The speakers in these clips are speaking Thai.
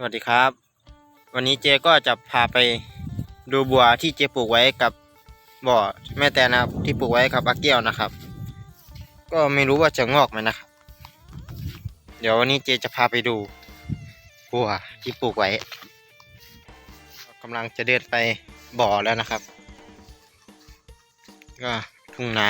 สวัสดีครับ วันนี้เจก็จะพาไปดูบัวที่เจปลูกไว้กับบ่อแม่แต่นะครับที่ปลูกไว้กับอาเกี้ยวนะครับ ก็ไม่รู้ว่าจะงอกไหมนะครับ เดี๋ยววันนี้เจจะพาไปดูบัวที่ปลูกไว้กำลังจะเดินไปบ่อแล้วนะครับ ก็ทุ่งนา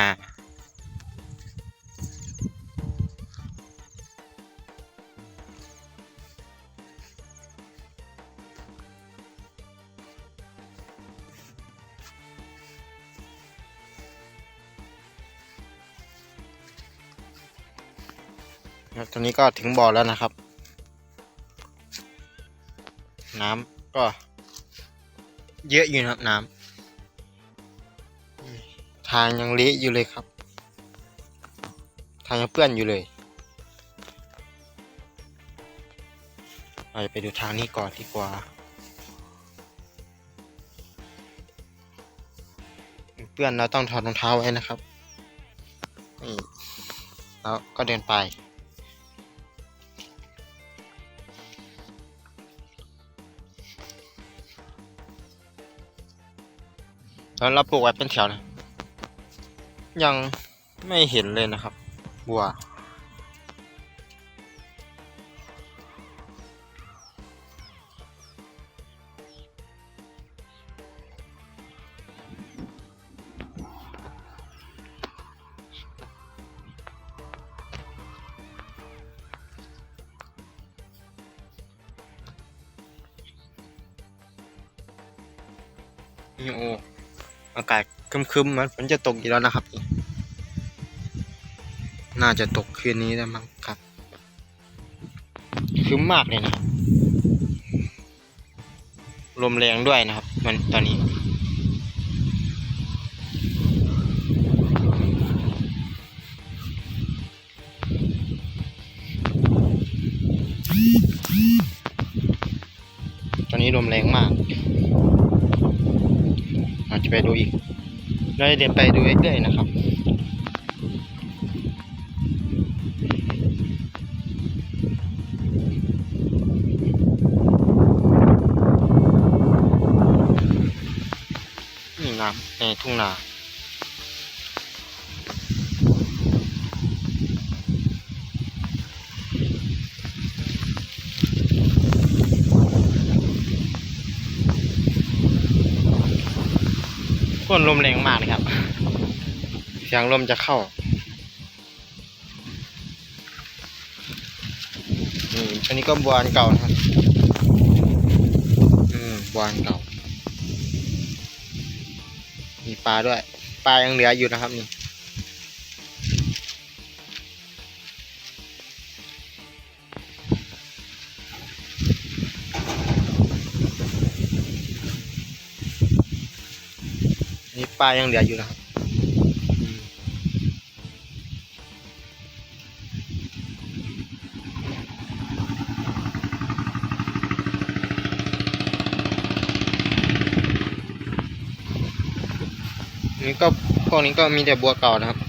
ครับตอนนี้ก็ถึงบ่อแล้วนะครับ น้ำก็ เยอะอยู่นะครับน้ำทางยังเละอยู่เลยครับ ทางยังเปื้อนอยู่เลยเราจะไปดูทางนี้ก่อนดีกว่าเปื้อนเราต้องถอดรองเท้าไว้นะครับนี่แล้วก็เดินไป แล้วเราปลูกไว้เป็นแถวนะยังไม่เห็นเลยนะครับ บัว นี่โอ อากาศคึมๆมันฝนจะตกอีกแล้วนะครับ น่าจะตกคืนนี้แล้วมั้งครับคึมมากเลยนะครับ ลมแรงด้วยนะครับ มันตอนนี้ตอนนี้ลมแรงมาก จะไปดูอีกเราจะเดินไปดูเรื่อยๆนะครับนี่น้ำในทุ่งนา ฝนลมแรงมากนะครับ เสียงลมจะเข้าอันนี้ก็บัวานเก่านะครับ อืมบัวานเก่า มีปลาด้วย ปลายังเหลืออยู่นะครับนี่ ปลายังเหลืออยู่นะครับนี่ก็พวกนี้ก็มีแต่บัวเก่านะครับ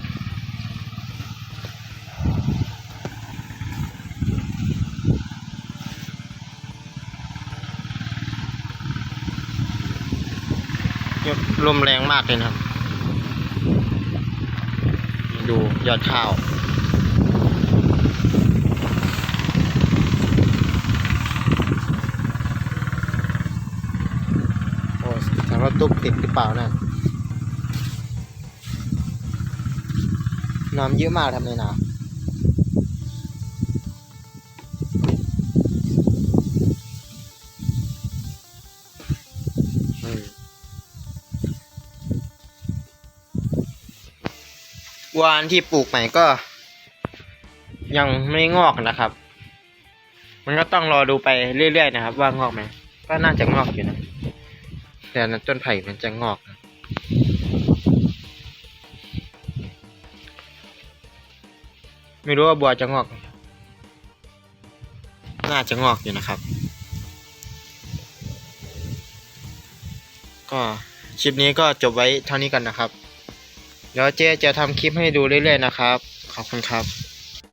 ลมแรงมากเลยนะครับ ดูยอดข้าว โอ้ถามว่าตุ๊กติดหรือเปล่านั่นน้ำเยอะมากทำในนา วานที่ปลูกใหม่ก็ ยังไม่งอกนะครับ มันก็ต้องรอดูไปเรื่อยๆนะครับ ว่างอกไหมก็น่าจะงอกอยู่นะแต่ต้นไผ่มันจะงอกนะไม่รู้ว่าบัวจะงอกไหมน่าจะงอกอยู่นะครับ ก็คลิปนี้ก็จบไว้เท่านี้กันนะครับ เดี๋ยวเจ๊จะทำคลิปให้ดูเรื่อยๆนะครับ ขอบคุณครับ